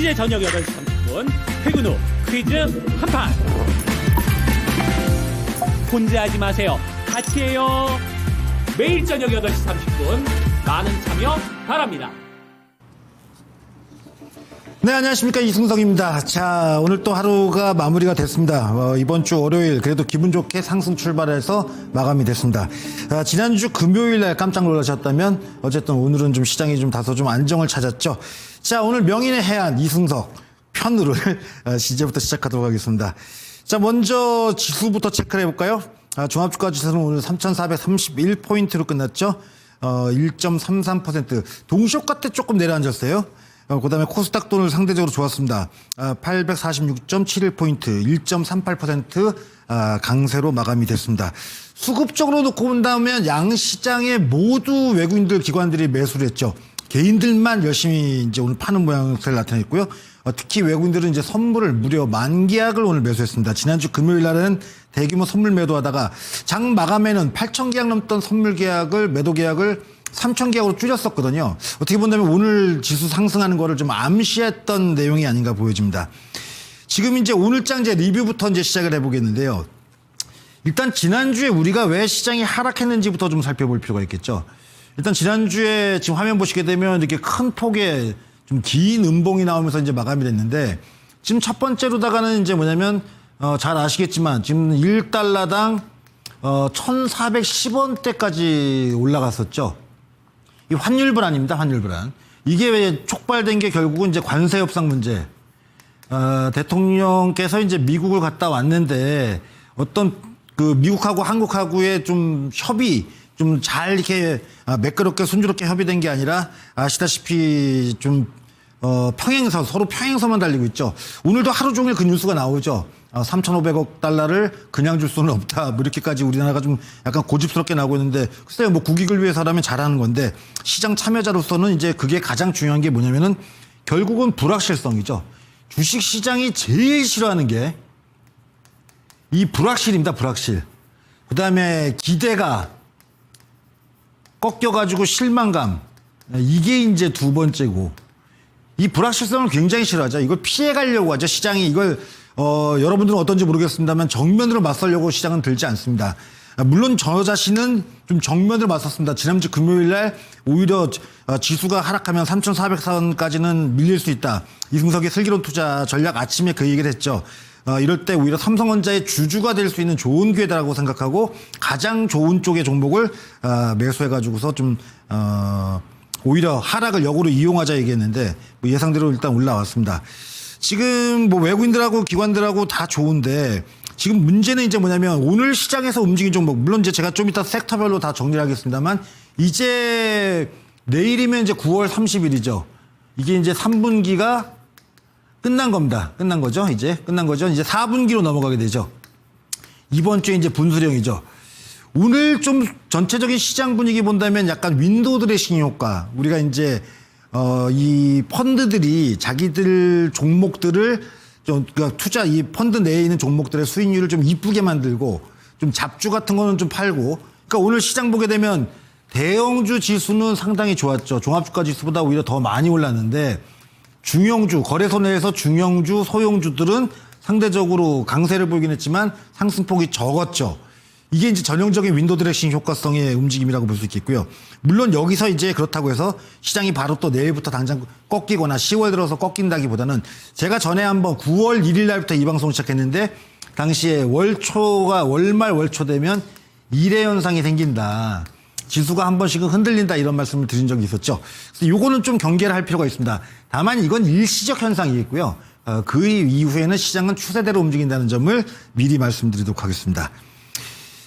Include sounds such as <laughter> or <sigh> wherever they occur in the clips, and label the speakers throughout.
Speaker 1: 이제 저녁 8시 30분 퇴근 후 퀴즈 한판 혼자 하지 마세요 같이 해요 매일 저녁 8시 30분 많은 참여 바랍니다
Speaker 2: 네, 안녕하십니까. 이승석입니다. 자, 오늘 또 하루가 마무리가 됐습니다. 어, 이번 주 월요일, 그래도 기분 좋게 상승 출발해서 마감이 됐습니다. 아, 지난주 금요일 날 깜짝 놀라셨다면, 어쨌든 오늘은 좀 시장이 좀 다소 좀 안정을 찾았죠. 자, 오늘 명인의 해안 이승석 편으로 <laughs> 어, 시제부터 시작하도록 하겠습니다. 자, 먼저 지수부터 체크를 해볼까요? 아, 종합주가 지수는 오늘 3,431포인트로 끝났죠. 어, 1.33% 동시효과 때 조금 내려앉았어요. 어, 그 다음에 코스닥 돈을 상대적으로 좋았습니다. 아, 846.71포인트, 1.38% 아, 강세로 마감이 됐습니다. 수급적으로 놓고 본다면 양 시장에 모두 외국인들 기관들이 매수를 했죠. 개인들만 열심히 이제 오늘 파는 모양새를 나타냈고요. 어, 특히 외국인들은 이제 선물을 무려 만 계약을 오늘 매수했습니다. 지난주 금요일 날은 대규모 선물 매도하다가 장 마감에는 8천 계약 넘던 선물 계약을 매도 계약을 3천 계약으로 줄였었거든요. 어떻게 본다면 오늘 지수 상승하는 거를 좀 암시했던 내용이 아닌가 보여집니다. 지금 이제 오늘 장 이제 리뷰부터 이제 시작을 해보겠는데요. 일단 지난주에 우리가 왜 시장이 하락했는지부터 좀 살펴볼 필요가 있겠죠. 일단 지난주에 지금 화면 보시게 되면 이렇게 큰 폭의 좀 긴 음봉이 나오면서 이제 마감이 됐는데 지금 첫 번째로다가는 이제 뭐냐면 어, 잘 아시겠지만 지금 1달러당 어, 1,410원대까지 올라갔었죠. 이 환율 불안입니다. 환율 불안. 이게 왜 촉발된 게 결국은 이제 관세 협상 문제. 어, 대통령께서 이제 미국을 갔다 왔는데 어떤 그 미국하고 한국하고의 좀 협의 좀 잘 이렇게 아, 매끄럽게 순조롭게 협의된 게 아니라 아시다시피 좀 어, 평행선 서로 평행선만 달리고 있죠. 오늘도 하루 종일 그 뉴스가 나오죠. 어, 3,500억 달러를 그냥 줄 수는 없다. 뭐 이렇게까지 우리나라가 좀 약간 고집스럽게 나오고 있는데 글쎄요, 뭐 국익을 위해서라면 잘하는 건데 시장 참여자로서는 이제 그게 가장 중요한 게 뭐냐면은 결국은 불확실성이죠. 주식 시장이 제일 싫어하는 게 이 불확실입니다. 불확실. 그 다음에 기대가 꺾여가지고 실망감. 이게 이제 두 번째고. 이 불확실성을 굉장히 싫어하죠. 이걸 피해가려고 하죠. 시장이 이걸 어, 여러분들은 어떤지 모르겠습니다만 정면으로 맞서려고 시장은 들지 않습니다. 아, 물론 저 자신은 좀 정면으로 맞섰습니다. 지난주 금요일 날 오히려 어, 지수가 하락하면 3,400선까지는 밀릴 수 있다. 이승석의 슬기로운 투자 전략 아침에 그 얘기를 했죠. 어, 이럴 때 오히려 삼성전자의 주주가 될 수 있는 좋은 기회다라고 생각하고 가장 좋은 쪽의 종목을 어, 매수해가지고서 좀 어, 오히려 하락을 역으로 이용하자 얘기했는데 뭐 예상대로 일단 올라왔습니다. 지금 뭐 외국인들하고 기관들하고 다 좋은데 지금 문제는 이제 뭐냐면 오늘 시장에서 움직인 종목 물론 이제 제가 좀 이따 섹터별로 다 정리를 하겠습니다만 이제 내일이면 이제 9월 30일이죠. 이게 이제 3분기가 끝난 겁니다. 끝난 거죠. 이제 끝난 거죠. 이제 4분기로 넘어가게 되죠. 이번 주에 이제 분수령이죠. 오늘 좀 전체적인 시장 분위기 본다면 약간 윈도우 드레싱 효과. 우리가 이제 어, 이 펀드들이 자기들 종목들을 좀 그러니까 투자 이 펀드 내에 있는 종목들의 수익률을 좀 이쁘게 만들고 좀 잡주 같은 거는 좀 팔고. 그러니까 오늘 시장 보게 되면 대형주 지수는 상당히 좋았죠. 종합주가 지수보다 오히려 더 많이 올랐는데 중형주 거래소 내에서 중형주 소형주들은 상대적으로 강세를 보이긴 했지만 상승폭이 적었죠. 이게 이제 전형적인 윈도 드레싱 효과성의 움직임이라고 볼 수 있겠고요. 물론 여기서 이제 그렇다고 해서 시장이 바로 또 내일부터 당장 꺾이거나 10월 들어서 꺾인다기보다는 제가 전에 한번 9월 1일 날부터 이 방송을 시작했는데 당시에 월초가 월말 월초 되면 일의 현상이 생긴다. 지수가 한 번씩은 흔들린다 이런 말씀을 드린 적이 있었죠. 그래서 요거는 좀 경계를 할 필요가 있습니다. 다만 이건 일시적 현상이겠고요. 어, 그 이후에는 시장은 추세대로 움직인다는 점을 미리 말씀드리도록 하겠습니다.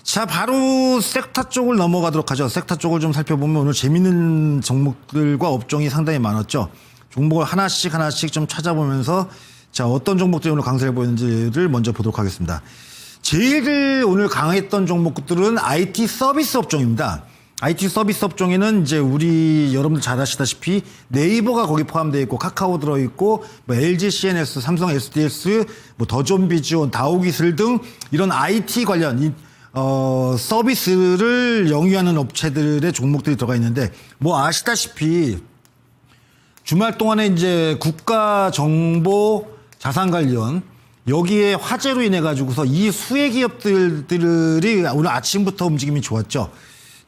Speaker 2: 자, 바로 섹터 쪽을 넘어가도록 하죠. 섹터 쪽을 좀 살펴보면 오늘 재밌는 종목들과 업종이 상당히 많았죠. 종목을 하나씩 하나씩 좀 찾아보면서 자, 어떤 종목들이 오늘 강세를 보이는지를 먼저 보도록 하겠습니다. 제일 오늘 강했던 종목들은 IT 서비스 업종입니다. IT 서비스 업종에는 이제 우리 여러분들 잘 아시다시피 네이버가 거기 포함되어 있고 카카오 들어 있고 뭐 LG CNS, 삼성 SDS, 뭐 더존비즈온, 다오기술 등 이런 IT 관련 이, 어, 서비스를 영위하는 업체들의 종목들이 들어가 있는데 뭐 아시다시피 주말 동안에 이제 국가 정보 자산 관련 여기에 화재로 인해 가지고서 이 수혜 기업들이 오늘 아침부터 움직임이 좋았죠.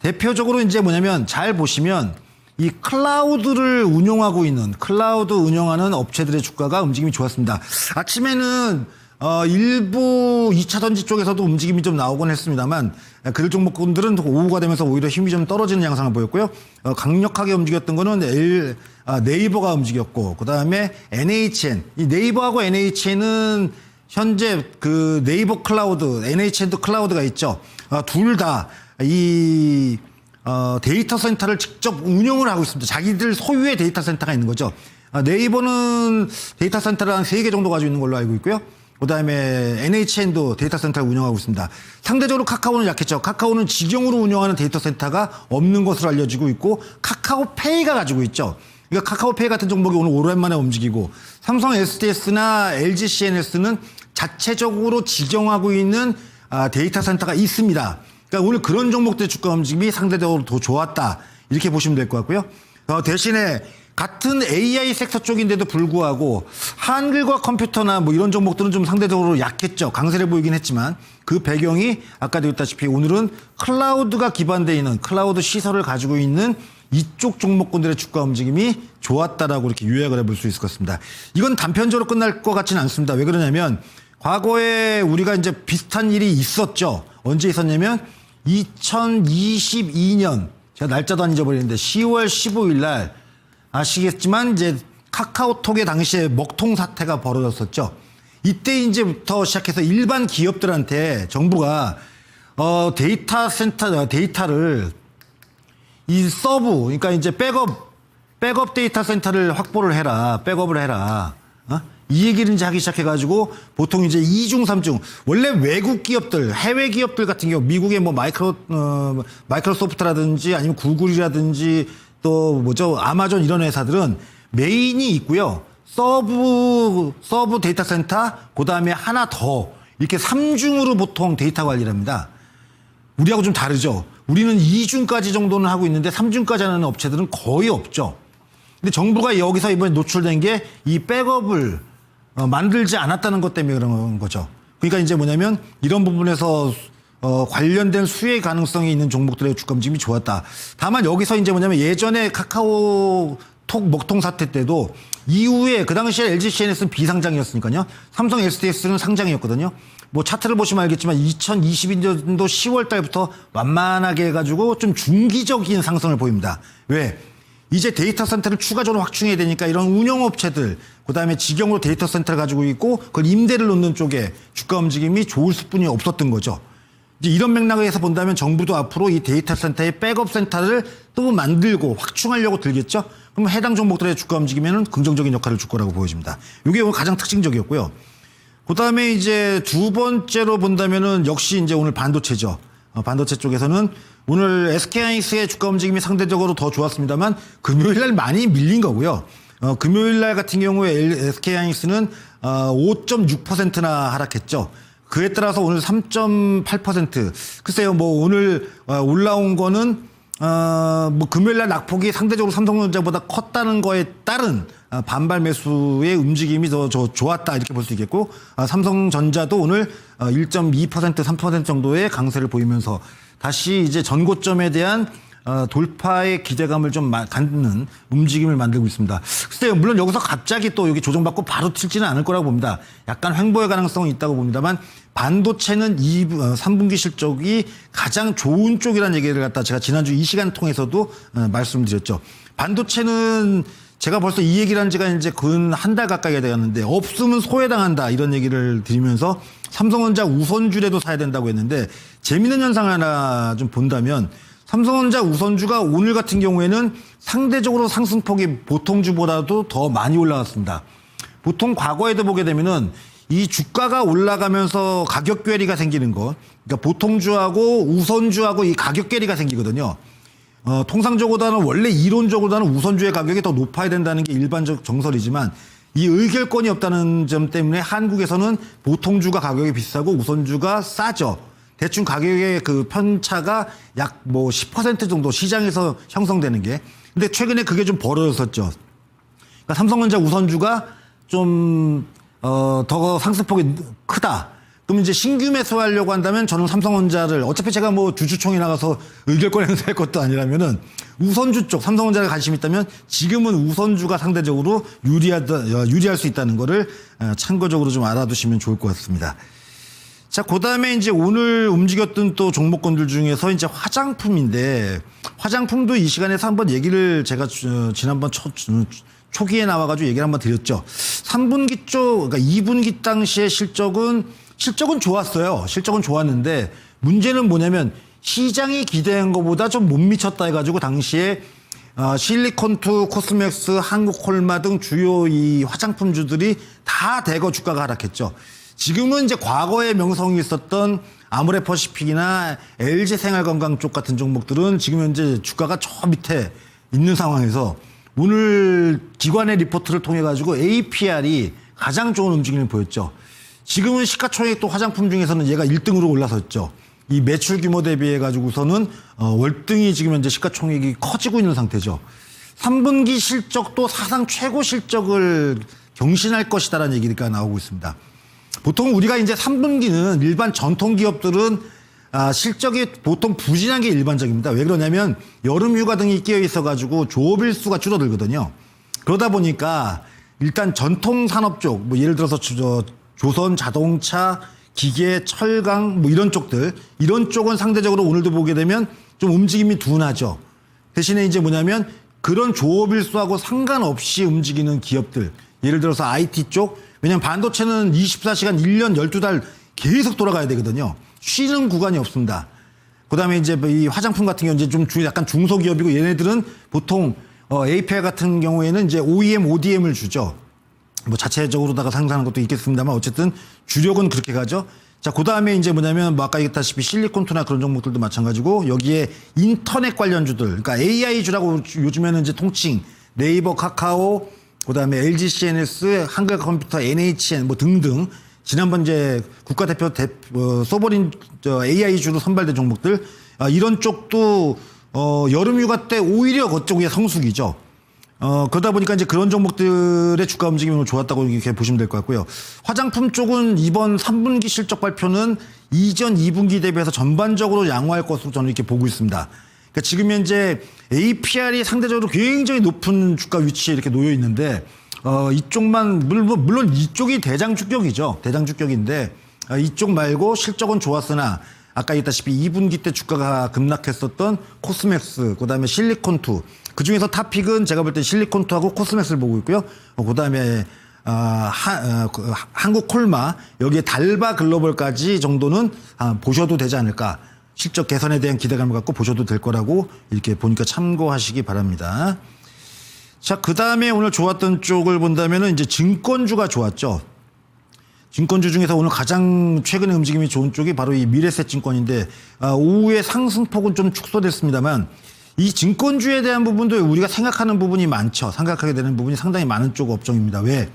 Speaker 2: 대표적으로 이제 뭐냐면 잘 보시면 이 클라우드를 운용하고 있는 클라우드 운영하는 업체들의 주가가 움직임이 좋았습니다. 아침에는 어, 일부 2차 전지 쪽에서도 움직임이 좀 나오곤 했습니다만 그 종목군들은 오후가 되면서 오히려 힘이 좀 떨어지는 양상을 보였고요. 어, 강력하게 움직였던 거는 L, 아, 네이버가 움직였고 그다음에 NHN 이 네이버하고 NHN은 현재 그 네이버 클라우드 NHN도 클라우드가 있죠. 어, 둘다 이 어, 데이터 센터를 직접 운영을 하고 있습니다. 자기들 소유의 데이터 센터가 있는 거죠. 아, 네이버는 데이터 센터를 한세개 정도 가지고 있는 걸로 알고 있고요. 그 다음에 NHN도 데이터 센터를 운영하고 있습니다. 상대적으로 카카오는 약했죠. 카카오는 직영으로 운영하는 데이터 센터가 없는 것으로 알려지고 있고 카카오페이가 가지고 있죠. 그러니까 카카오페이 같은 종목이 오늘 오랜만에 움직이고 삼성 SDS나 LG CNS는 자체적으로 직영하고 있는 아, 데이터 센터가 있습니다. 그러니까 오늘 그런 종목들의 주가 움직임이 상대적으로 더 좋았다. 이렇게 보시면 될 것 같고요. 어, 대신에 같은 AI 섹터 쪽인데도 불구하고 한글과 컴퓨터나 뭐 이런 종목들은 좀 상대적으로 약했죠. 강세를 보이긴 했지만 그 배경이 아까도 했다시피 오늘은 클라우드가 기반되어 있는 클라우드 시설을 가지고 있는 이쪽 종목군들의 주가 움직임이 좋았다라고 이렇게 요약을 해볼 수 있을 것 같습니다. 이건 단편적으로 끝날 것 같지는 않습니다. 왜 그러냐면 과거에 우리가 이제 비슷한 일이 있었죠. 언제 있었냐면 2022년 제가 날짜도 안 잊어버리는데 10월 15일 날 아시겠지만 이제 카카오톡의 당시에 먹통 사태가 벌어졌었죠. 이때 이제부터 시작해서 일반 기업들한테 정부가 어 데이터 센터 데이터를 이 서브 그러니까 이제 백업 백업 데이터 센터를 확보를 해라 백업을 해라 어? 이 얘기를 이제 하기 시작해가지고 보통 이제 이중삼중 원래 외국 기업들 해외 기업들 같은 경우 미국의 뭐 마이크로 어, 마이크로소프트라든지 아니면 구글이라든지 또 뭐죠 아마존 이런 회사들은 메인이 있고요 서브 서브 데이터 센터 그 다음에 하나 더 이렇게 삼중으로 보통 데이터 관리를 합니다. 우리하고 좀 다르죠. 우리는 2중까지 정도는 하고 있는데 3중까지 하는 업체들은 거의 없죠. 근데 정부가 여기서 이번에 노출된 게 이 백업을 어, 만들지 않았다는 것 때문에 그런 거죠. 그러니까 이제 뭐냐면 이런 부분에서 어, 관련된 수혜 가능성이 있는 종목들의 주가 움직임이 좋았다. 다만 여기서 이제 뭐냐면 예전에 카카오 톡 먹통 사태 때도 이후에 그 당시에 LG CNS는 비상장이었으니까요. 삼성 SDS는 상장이었거든요. 뭐 차트를 보시면 알겠지만 2022년도 10월 달부터 완만하게 해가지고 좀 중기적인 상승을 보입니다. 왜? 이제 데이터 센터를 추가적으로 확충해야 되니까 이런 운영업체들, 그 다음에 직영으로 데이터 센터를 가지고 있고 그걸 임대를 놓는 쪽에 주가 움직임이 좋을 수뿐이 없었던 거죠. 이제 이런 맥락에서 본다면 정부도 앞으로 이 데이터 센터의 백업 센터를 또 만들고 확충하려고 들겠죠. 그럼 해당 종목들의 주가 움직임에는 긍정적인 역할을 줄 거라고 보여집니다. 이게 오늘 가장 특징적이었고요. 그 다음에 이제 두 번째로 본다면은 역시 이제 오늘 반도체죠. 어, 반도체 쪽에서는 오늘 SK하이닉스의 주가 움직임이 상대적으로 더 좋았습니다만 금요일 날 많이 밀린 거고요. 어, 금요일 날 같은 경우에 SK하이닉스는 어, 5.6%나 하락했죠. 그에 따라서 오늘 3.8% 글쎄요 뭐 오늘 어, 올라온 거는 어, 뭐 금요일 날 낙폭이 상대적으로 삼성전자보다 컸다는 거에 따른 어, 반발 매수의 움직임이 더, 더 좋았다 이렇게 볼 수 있겠고 아, 삼성전자도 오늘 어, 1.2% 3% 정도의 강세를 보이면서 다시 이제 전고점에 대한 어, 돌파의 기대감을 좀 마- 갖는 움직임을 만들고 있습니다. 글쎄요, 물론 여기서 갑자기 또 여기 조정받고 바로 튈지는 않을 거라고 봅니다. 약간 횡보의 가능성은 있다고 봅니다만 반도체는 2, 어, 3분기 실적이 가장 좋은 쪽이라는 얘기를 갖다 제가 지난주 이 시간 통해서도 어, 말씀드렸죠. 반도체는 제가 벌써 이 얘기를 한 지가 이제 근 한 달 가까이 되었는데 없으면 소외당한다 이런 얘기를 드리면서 삼성전자 우선주라도 사야 된다고 했는데 재미있는 현상 하나 좀 본다면 삼성전자 우선주가 오늘 같은 경우에는 상대적으로 상승폭이 보통주보다도 더 많이 올라갔습니다. 보통 과거에도 보게 되면은 이 주가가 올라가면서 가격 괴리가 생기는 것. 그러니까 보통주하고 우선주하고 이 가격 괴리가 생기거든요. 어, 통상적으로는 원래 이론적으로는 우선주의 가격이 더 높아야 된다는 게 일반적 정설이지만 이 의결권이 없다는 점 때문에 한국에서는 보통주가 가격이 비싸고 우선주가 싸죠. 대충 가격의 그 편차가 약 뭐 10% 정도 시장에서 형성되는 게. 근데 최근에 그게 좀 벌어졌었죠. 그러니까 삼성전자 우선주가 좀, 어, 더 상승폭이 크다. 그럼 이제 신규 매수하려고 한다면 저는 삼성전자를 어차피 제가 뭐 주주총회 나가서 의결권 행사할 것도 아니라면은 우선주 쪽 삼성전자에 관심 이 있다면 지금은 우선주가 상대적으로 유리하다, 어, 유리할 수 있다는 거를 어, 참고적으로 좀 알아두시면 좋을 것 같습니다. 자, 그 다음에 이제 오늘 움직였던 또 종목군들 중에서 이제 화장품인데, 화장품도 이 시간에서 한번 얘기를 제가 주- 지난번 초, 주- 초기에 나와가지고 얘기를 한번 드렸죠. 3분기 쪽, 그러니까 2분기 당시의 실적은, 실적은 좋았어요. 실적은 좋았는데, 문제는 뭐냐면, 시장이 기대한 것보다 좀 못 미쳤다 해가지고, 당시에 어, 실리콘투, 코스맥스, 한국콜마 등 주요 이 화장품주들이 다 대거 주가가 하락했죠. 지금은 이제 과거에 명성이 있었던 아모레퍼시픽이나 LG 생활건강 쪽 같은 종목들은 지금 현재 주가가 저 밑에 있는 상황에서 오늘 기관의 리포트를 통해 가지고 APR이 가장 좋은 움직임을 보였죠. 지금은 시가총액 또 화장품 중에서는 얘가 1등으로 올라섰죠. 이 매출 규모 대비해 가지고서는 어, 월등히 지금 현재 시가총액이 커지고 있는 상태죠. 3분기 실적도 사상 최고 실적을 경신할 것이다라는 얘기가 나오고 있습니다. 보통 우리가 이제 3분기는 일반 전통 기업들은 아, 실적이 보통 부진한 게 일반적입니다. 왜 그러냐면 여름 휴가 등이 끼어 있어 가지고 조업일 수가 줄어들거든요. 그러다 보니까 일단 전통 산업 쪽, 뭐 예를 들어서 조- 저 조선 자동차, 기계, 철강 뭐 이런 쪽들 이런 쪽은 상대적으로 오늘도 보게 되면 좀 움직임이 둔하죠. 대신에 이제 뭐냐면 그런 조업일수하고 상관없이 움직이는 기업들 예를 들어서 IT 쪽 왜냐면 반도체는 24시간 1년 12달 계속 돌아가야 되거든요. 쉬는 구간이 없습니다. 그다음에 이제 뭐이 화장품 같은 경우는 이제 좀 주- 약간 중소기업이고 얘네들은 보통 어, API 같은 경우에는 이제 OEM, ODM을 주죠. 뭐 자체적으로다가 상상하는 것도 있겠습니다만 어쨌든 주력은 그렇게 가죠. 자, 그 다음에 이제 뭐냐면 뭐 아까 얘기했다시피 실리콘투나 그런 종목들도 마찬가지고 여기에 인터넷 관련주들, 그러니까 AI주라고 요즘에는 이제 통칭 네이버, 카카오, 그 다음에 LG CNS, 한국컴퓨터, NHN 뭐 등등 지난번 이제 국가대표 대, 어, 소버린 저 AI주로 선발된 종목들 아, 이런 쪽도 어, 여름 휴가 때 오히려 그쪽이 성수기죠. 어, 그러다 보니까 이제 그런 종목들의 주가 움직임이 좋았다고 이렇게 보시면 될 것 같고요. 화장품 쪽은 이번 3분기 실적 발표는 이전 2분기 대비해서 전반적으로 양호할 것으로 저는 이렇게 보고 있습니다. 그러니까 지금 현재 APR이 상대적으로 굉장히 높은 주가 위치에 이렇게 놓여 있는데, 어, 이쪽만, 물론, 물론 이쪽이 대장 주격이죠. 대장 주격인데, 아, 이쪽 말고 실적은 좋았으나, 아까 얘기했다시피 2분기 때 주가가 급락했었던 코스맥스, 그 다음에 실리콘투. 그 중에서 탑픽은 제가 볼 때 실리콘투하고 코스맥스를 보고 있고요. 그 다음에 아, 하- 어, 그 한국 콜마, 여기에 달바 글로벌까지 정도는 아, 보셔도 되지 않을까. 실적 개선에 대한 기대감을 갖고 보셔도 될 거라고 이렇게 보니까 참고하시기 바랍니다. 자, 그 다음에 오늘 좋았던 쪽을 본다면은 이제 증권주가 좋았죠. 증권주 중에서 오늘 가장 최근에 움직임이 좋은 쪽이 바로 이 미래세 증권인데 아, 오후에 상승폭은 좀 축소됐습니다만 이 증권주에 대한 부분도 우리가 생각하는 부분이 많죠. 생각하게 되는 부분이 상당히 많은 쪽 업종입니다. 왜?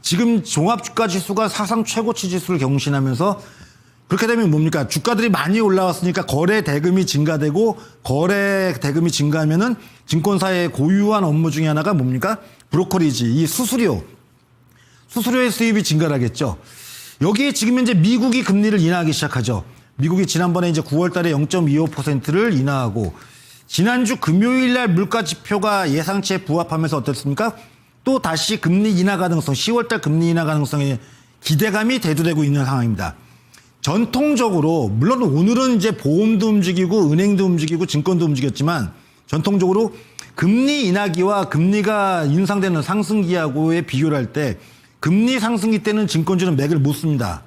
Speaker 2: 지금 종합주가 지수가 사상 최고치 지수를 경신하면서 그렇게 되면 뭡니까? 주가들이 많이 올라왔으니까 거래 대금이 증가되고 거래 대금이 증가하면은 증권사의 고유한 업무 중에 하나가 뭡니까? 브로커리지, 이 수수료. 수수료의 수입이 증가하겠죠. 여기에 지금 현재 미국이 금리를 인하하기 시작하죠. 미국이 지난번에 이제 9월 달에 0.25%를 인하하고 지난주 금요일 날 물가 지표가 예상치에 부합하면서 어떻습니까? 또 다시 금리 인하 가능성, 10월 달 금리 인하 가능성에 기대감이 대두되고 있는 상황입니다. 전통적으로 물론 오늘은 이제 보험도 움직이고 은행도 움직이고 증권도 움직였지만 전통적으로 금리 인하기와 금리가 인상되는 상승기하고의 비교를 할 때 금리 상승기 때는 증권주는 맥을 못 씁니다.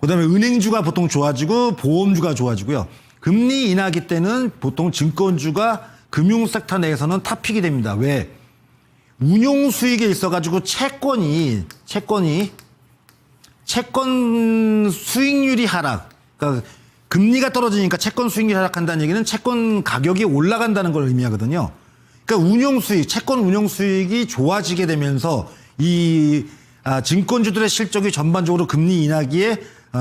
Speaker 2: 그다음에 은행주가 보통 좋아지고 보험주가 좋아지고요. 금리 인하기 때는 보통 증권주가 금융 섹터 내에서는 탑픽이 됩니다. 왜? 운용 수익에 있어가지고 채권이 채권이 채권 수익률이 하락. 그러니까 금리가 떨어지니까 채권 수익률이 하락한다는 얘기는 채권 가격이 올라간다는 걸 의미하거든요. 그러니까 운용 수익, 채권 운용 수익이 좋아지게 되면서 이 아, 증권주들의 실적이 전반적으로 금리 인하기에 어,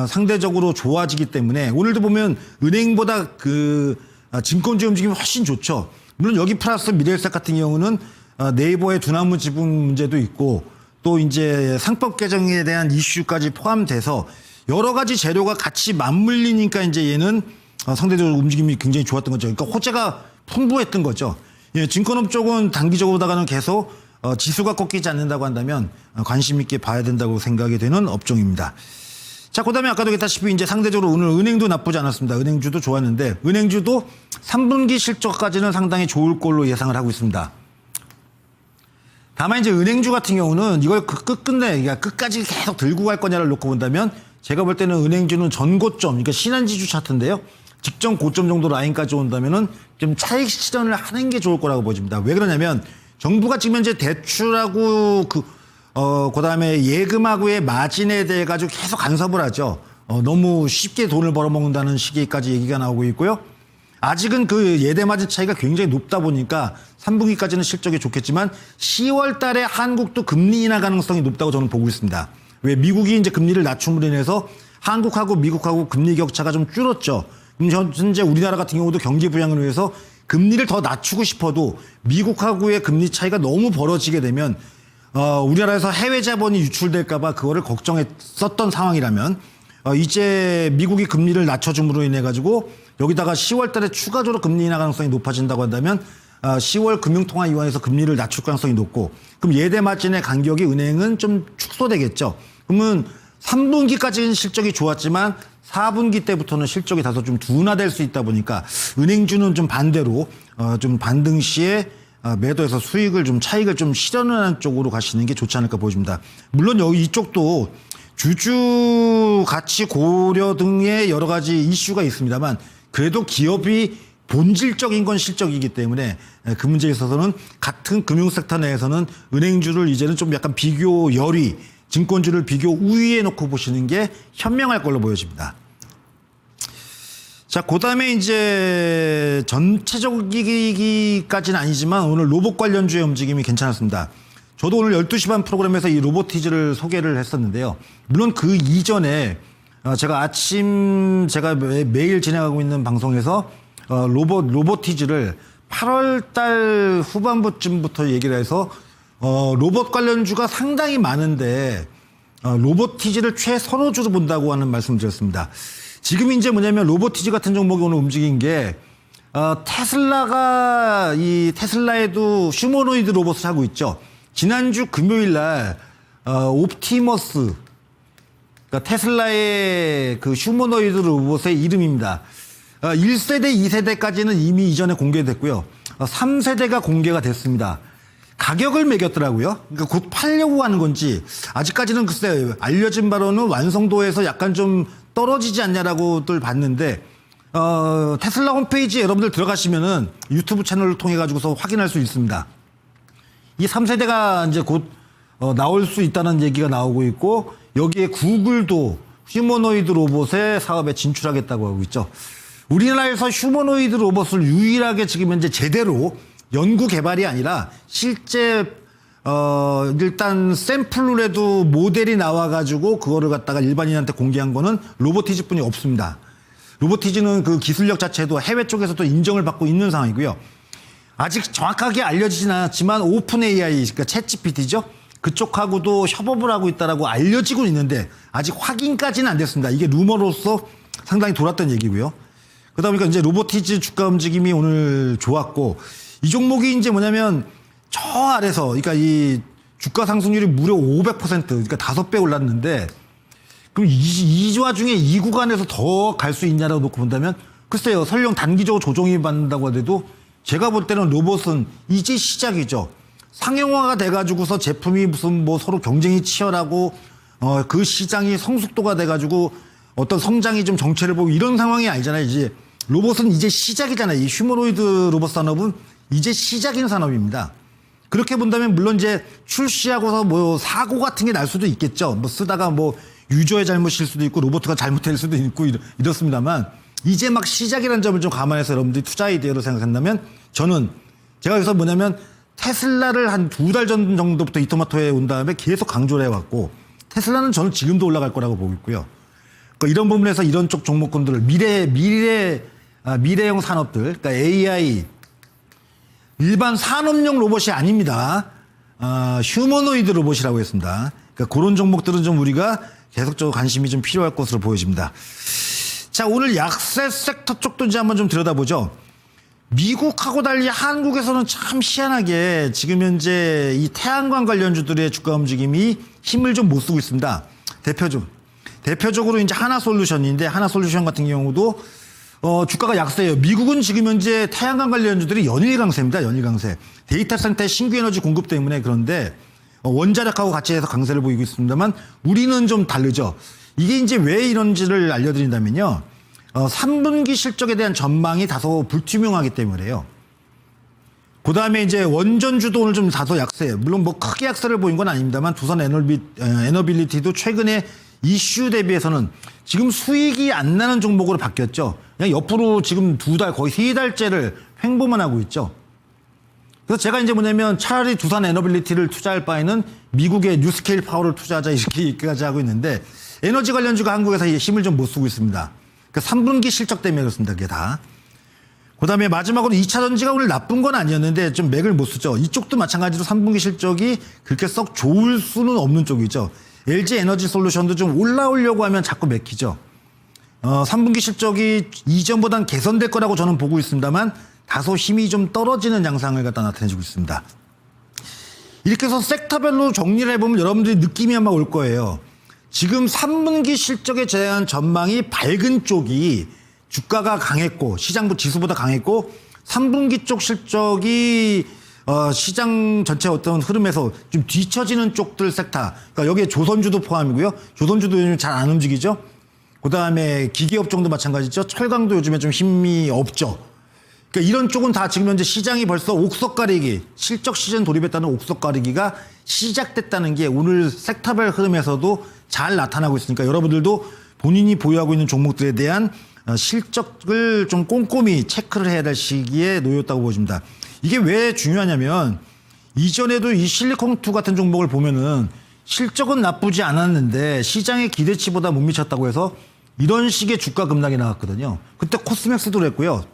Speaker 2: 상대적으로 좋아지기 때문에 오늘도 보면 은행보다 그 아, 증권주 움직임이 훨씬 좋죠. 물론 여기 플러스 미래일색 같은 경우는 어, 네이버의 두나무 지분 문제도 있고 또 이제 상법 개정에 대한 이슈까지 포함돼서 여러 가지 재료가 같이 맞물리니까 이제 얘는 어, 상대적으로 움직임이 굉장히 좋았던 거죠. 그러니까 호재가 풍부했던 거죠. 예, 증권업 쪽은 단기적으로다가는 계속 어, 지수가 꺾이지 않는다고 한다면 어, 관심 있게 봐야 된다고 생각이 되는 업종입니다. 자, 그 다음에 아까도 얘기했다시피 이제 상대적으로 오늘 은행도 나쁘지 않았습니다. 은행주도 좋았는데 은행주도 3분기 실적까지는 상당히 좋을 걸로 예상을 하고 있습니다. 다만 이제 은행주 같은 경우는 이걸 그 끝끝내 그러니까 끝까지 계속 들고 갈 거냐를 놓고 본다면 제가 볼 때는 은행주는 전고점 그러니까 신한지주 차트인데요. 직전 고점 정도 라인까지 온다면은 좀 차익 실현을 하는 게 좋을 거라고 보집니다. 왜 그러냐면 정부가 지금 현재 대출하고 그 어, 그 다음에 예금하고의 마진에 대해 가지고 계속 간섭을 하죠. 어, 너무 쉽게 돈을 벌어먹는다는 시기까지 얘기가 나오고 있고요. 아직은 그 예대 마진 차이가 굉장히 높다 보니까 3분기까지는 실적이 좋겠지만 10월 달에 한국도 금리 인하 가능성이 높다고 저는 보고 있습니다. 왜 미국이 이제 금리를 낮춤으로 인해서 한국하고 미국하고 금리 격차가 좀 줄었죠. 그럼 현- 현재 우리나라 같은 경우도 경기 부양을 위해서 금리를 더 낮추고 싶어도 미국하고의 금리 차이가 너무 벌어지게 되면 어, 우리나라에서 해외 자본이 유출될까봐 그거를 걱정했었던 상황이라면 어, 이제 미국이 금리를 낮춰줌으로 인해 가지고 여기다가 10월 달에 추가적으로 금리 인하 가능성이 높아진다고 한다면 어, 10월 금융통화위원회에서 금리를 낮출 가능성이 높고 그럼 예대 마진의 간격이 은행은 좀 축소되겠죠. 그러면 3분기까지는 실적이 좋았지만 4분기 때부터는 실적이 다소 좀 둔화될 수 있다 보니까 은행주는 좀 반대로 어, 좀 반등 시에 어, 매도해서 수익을 좀 차익을 좀 실현하는 쪽으로 가시는 게 좋지 않을까 보입니다. 물론 여기 이쪽도 주주 가치 고려 등의 여러 가지 이슈가 있습니다만 그래도 기업이 본질적인 건 실적이기 때문에 그 문제에 있어서는 같은 금융 섹터 내에서는 은행주를 이제는 좀 약간 비교 열위, 증권주를 비교 우위에 놓고 보시는 게 현명할 걸로 보여집니다. 자, 그 다음에 이제 전체적이기까지는 아니지만 오늘 로봇 관련주의 움직임이 괜찮았습니다. 저도 오늘 12시 반 프로그램에서 이 로보티즈를 소개를 했었는데요. 물론 그 이전에 어, 제가 아침 제가 매- 매일 진행하고 있는 방송에서 어, 로봇, 로보티즈를 8월 달 후반부쯤부터 얘기를 해서 어, 로봇 관련주가 상당히 많은데 어, 로보티즈를 최선호주로 본다고 하는 말씀을 드렸습니다. 지금 이제 뭐냐면 로보티즈 같은 종목이 오늘 움직인 게 어, 테슬라가 이 테슬라에도 휴머노이드 로봇을 하고 있죠. 지난주 금요일 날 어, 옵티머스 그러니까 테슬라의 그 휴머노이드 로봇의 이름입니다. 어, 1세대, 2세대까지는 이미 이전에 공개됐고요. 어, 3세대가 공개가 됐습니다. 가격을 매겼더라고요. 그러니까 곧 팔려고 하는 건지 아직까지는 글쎄 알려진 바로는 완성도에서 약간 좀 떨어지지 않냐라고들 봤는데 어, 테슬라 홈페이지에 여러분들 들어가시면은 유튜브 채널을 통해 가지고서 확인할 수 있습니다. 이 3세대가 이제 곧 어, 나올 수 있다는 얘기가 나오고 있고 여기에 구글도 휴머노이드 로봇의 사업에 진출하겠다고 하고 있죠. 우리나라에서 휴머노이드 로봇을 유일하게 지금 현재 제대로 연구 개발이 아니라 실제 어 일단 샘플로라도 모델이 나와가지고 그거를 갖다가 일반인한테 공개한 거는 로보티즈 뿐이 없습니다. 로보티즈는 그 기술력 자체도 해외 쪽에서도 인정을 받고 있는 상황이고요. 아직 정확하게 알려지진 않았지만 오픈 AI, 그러니까 챗 GPT죠. 그쪽하고도 협업을 하고 있다라고 알려지고 있는데 아직 확인까지는 안 됐습니다. 이게 루머로서 상당히 돌았던 얘기고요. 그러다 보니까 이제 로보티즈 주가 움직임이 오늘 좋았고 이 종목이 이제 뭐냐면 저 아래서 그러니까 이 주가 상승률이 무려 500% 그러니까 다섯 배 올랐는데 그럼 이, 이 와중에 이 구간에서 더 갈 수 있냐라고 놓고 본다면 글쎄요 설령 단기적으로 조정이 받는다고 하더라도 제가 볼 때는 로봇은 이제 시작이죠. 상용화가 돼가지고서 제품이 무슨 뭐 서로 경쟁이 치열하고 어 그 시장이 성숙도가 돼가지고 어떤 성장이 좀 정체를 보고 이런 상황이 아니잖아요. 이제 로봇은 이제 시작이잖아요. 이 휴머노이드 로봇 산업은 이제 시작인 산업입니다. 그렇게 본다면 물론 이제 출시하고서 뭐 사고 같은 게 날 수도 있겠죠. 뭐 쓰다가 뭐 유저의 잘못일 수도 있고 로봇가 잘못될 수도 있고 이렇, 이렇습니다만 이제 막 시작이라는 점을 좀 감안해서 여러분들이 투자 아이디어로 생각한다면 저는 제가 여기서 뭐냐면 테슬라를 한 두 달 전 정도부터 이토마토에 온 다음에 계속 강조를 해왔고 테슬라는 저는 지금도 올라갈 거라고 보고 있고요. 그러니까 이런 부분에서 이런 쪽 종목군들을 미래 미래 아, 미래형 산업들, 그러니까 AI 일반 산업용 로봇이 아닙니다. 아, 휴머노이드 로봇이라고 했습니다. 그러니까 그런 종목들은 좀 우리가 계속적으로 관심이 좀 필요할 것으로 보여집니다. 자, 오늘 약세 섹터 쪽도 이제 한번 좀 들여다보죠. 미국하고 달리 한국에서는 참 희한하게 지금 현재 이 태양광 관련주들의 주가 움직임이 힘을 좀 못 쓰고 있습니다. 대표적, 대표적으로 이제 하나솔루션인데 하나솔루션 같은 경우도 어, 주가가 약세예요. 미국은 지금 현재 태양광 관련주들이 연일 강세입니다. 연일 강세. 데이터 센터의 신규 에너지 공급 때문에 그런데 어, 원자력하고 같이 해서 강세를 보이고 있습니다만 우리는 좀 다르죠. 이게 이제 왜 이런지를 알려드린다면요. 어, 3분기 실적에 대한 전망이 다소 불투명하기 때문에요. 그 다음에 이제 원전주도 오늘 좀 다소 약세예요. 물론 뭐 크게 약세를 보인 건 아닙니다만 두산 에너비, 에, 에너빌리티도 최근에 이슈 대비해서는 지금 수익이 안 나는 종목으로 바뀌었죠. 그냥 옆으로 지금 두 달, 거의 세 달째를 횡보만 하고 있죠. 그래서 제가 이제 뭐냐면 차라리 두산 에너빌리티를 투자할 바에는 미국의 뉴스케일 파워를 투자하자 이렇게까지 <laughs> 하고 있는데 에너지 관련주가 한국에서 이 힘을 좀 못 쓰고 있습니다. 그 3분기 실적 때문에 그렇습니다. 그게 다. 그 다음에 마지막으로 2차 전지가 오늘 나쁜 건 아니었는데 좀 맥을 못 쓰죠. 이쪽도 마찬가지로 3분기 실적이 그렇게 썩 좋을 수는 없는 쪽이죠. LG 에너지 솔루션도 좀 올라오려고 하면 자꾸 맥히죠. 어, 3분기 실적이 이전보단 개선될 거라고 저는 보고 있습니다만 다소 힘이 좀 떨어지는 양상을 갖다 나타내주고 있습니다. 이렇게 해서 섹터별로 정리를 해보면 여러분들이 느낌이 아마 올 거예요. 지금 3분기 실적에 대한 전망이 밝은 쪽이 주가가 강했고 시장부 지수보다 강했고 3분기 쪽 실적이 어, 시장 전체 어떤 흐름에서 좀 뒤처지는 쪽들 섹터. 그러니까 여기에 조선주도 포함이고요. 조선주도 요즘 잘 안 움직이죠. 그 다음에 기계업종도 마찬가지죠. 철강도 요즘에 좀 힘이 없죠. 그러니까 이런 쪽은 다 지금 현재 시장이 벌써 옥석 가리기, 실적 시즌 돌입했다는 옥석 가리기가 시작됐다는 게 오늘 섹터별 흐름에서도 잘 나타나고 있으니까 여러분들도 본인이 보유하고 있는 종목들에 대한 어, 실적을 좀 꼼꼼히 체크를 해야 될 시기에 놓였다고 보여집니다. 이게 왜 중요하냐면 이전에도 이 실리콘2 같은 종목을 보면은 실적은 나쁘지 않았는데 시장의 기대치보다 못 미쳤다고 해서 이런 식의 주가 급락이 나왔거든요. 그때 코스맥스도 그랬고요.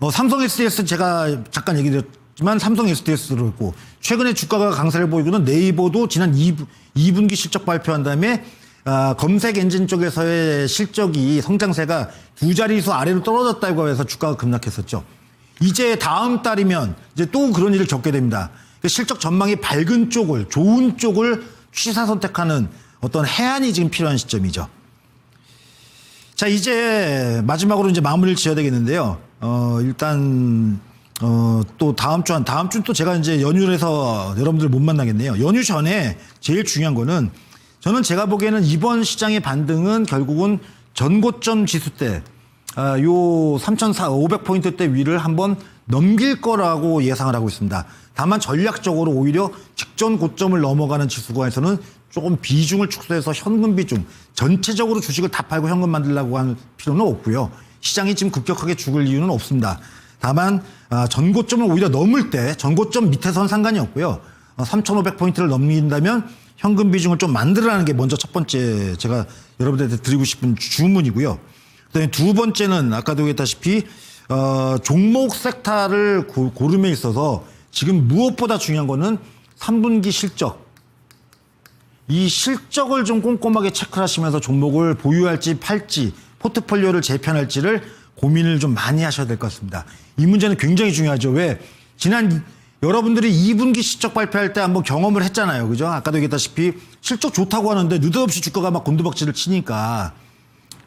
Speaker 2: 어, 삼성 SDS 제가 잠깐 얘기 드렸지만 삼성 SDS도 그렇고 최근에 주가가 강세를 보이고는 네이버도 지난 2분, 2분기 실적 발표한 다음에 아, 검색 엔진 쪽에서의 실적이 성장세가 두 자릿수 아래로 떨어졌다고 해서 주가가 급락했었죠. 이제 다음 달이면 이제 또 그런 일을 겪게 됩니다. 그 실적 전망이 밝은 쪽을 좋은 쪽을 취사 선택하는 어떤 해안이 지금 필요한 시점이죠. 자, 이제 마지막으로 이제 마무리를 지어야 되겠는데요. 어, 일단, 어, 또 다음 주, 한 다음 주는 또 제가 이제 연휴를 해서 여러분들 못 만나겠네요. 연휴 전에 제일 중요한 거는 저는 제가 보기에는 이번 시장의 반등은 결국은 전고점 지수 때, 아, 요 3,500포인트 대 위를 한번 넘길 거라고 예상을 하고 있습니다. 다만 전략적으로 오히려 직전 고점을 넘어가는 지수가에서는 조금 비중을 축소해서 현금 비중, 전체적으로 주식을 다 팔고 현금 만들려고 하는 필요는 없고요. 시장이 지금 급격하게 죽을 이유는 없습니다. 다만 아, 전고점을 오히려 넘을 때 전고점 밑에선 상관이 없고요. 3,500포인트를 넘긴다면 현금 비중을 좀 만들어라는 게 먼저 첫 번째 제가 여러분들한테 드리고 싶은 주문이고요. 그다음에 두 번째는 아까도 얘기했다시피 어, 종목 섹터를 고, 고름에 있어서 지금 무엇보다 중요한 거는 3분기 실적. 이 실적을 좀 꼼꼼하게 체크하시면서 종목을 보유할지 팔지 포트폴리오를 재편할지를 고민을 좀 많이 하셔야 될 것 같습니다. 이 문제는 굉장히 중요하죠. 왜? 지난 여러분들이 2분기 실적 발표할 때 한번 경험을 했잖아요. 그죠? 아까도 얘기했다시피 실적 좋다고 하는데 느닷없이 주가가 막 곤두박질을 치니까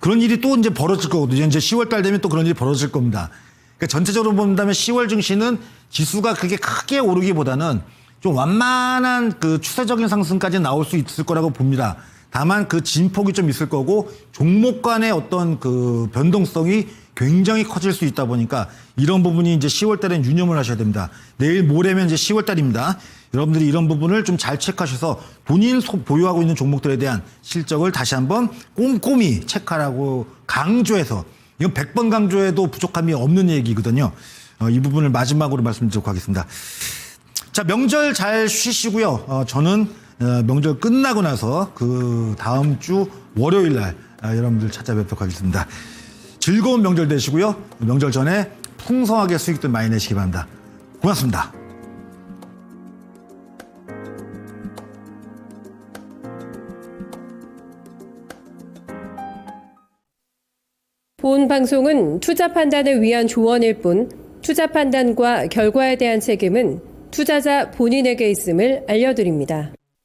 Speaker 2: 그런 일이 또 이제 벌어질 거거든요. 이제 10월 달 되면 또 그런 일이 벌어질 겁니다. 그러니까 전체적으로 본다면 10월 증시는 지수가 그렇게 크게 오르기보다는 좀 완만한 그 추세적인 상승까지 나올 수 있을 거라고 봅니다. 다만 그 진폭이 좀 있을 거고 종목 간의 어떤 그 변동성이 굉장히 커질 수 있다 보니까 이런 부분이 이제 10월 달엔 유념을 하셔야 됩니다. 내일 모레면 이제 10월 달입니다. 여러분들이 이런 부분을 좀 잘 체크하셔서 본인 소- 보유하고 있는 종목들에 대한 실적을 다시 한번 꼼꼼히 체크하라고 강조해서 이건 100번 강조해도 부족함이 없는 얘기거든요. 어, 이 부분을 마지막으로 말씀드리도록 하겠습니다. 자, 명절 잘 쉬시고요. 어, 저는 어, 명절 끝나고 나서 그 다음 주 월요일 날 아, 여러분들 찾아뵙도록 하겠습니다. 즐거운 명절 되시고요. 명절 전에 풍성하게 수익들 많이 내시기 바랍니다. 고맙습니다.
Speaker 3: 본 방송은 투자 판단을 위한 조언일 뿐 투자 판단과 결과에 대한 책임은 투자자 본인에게 있음을 알려드립니다.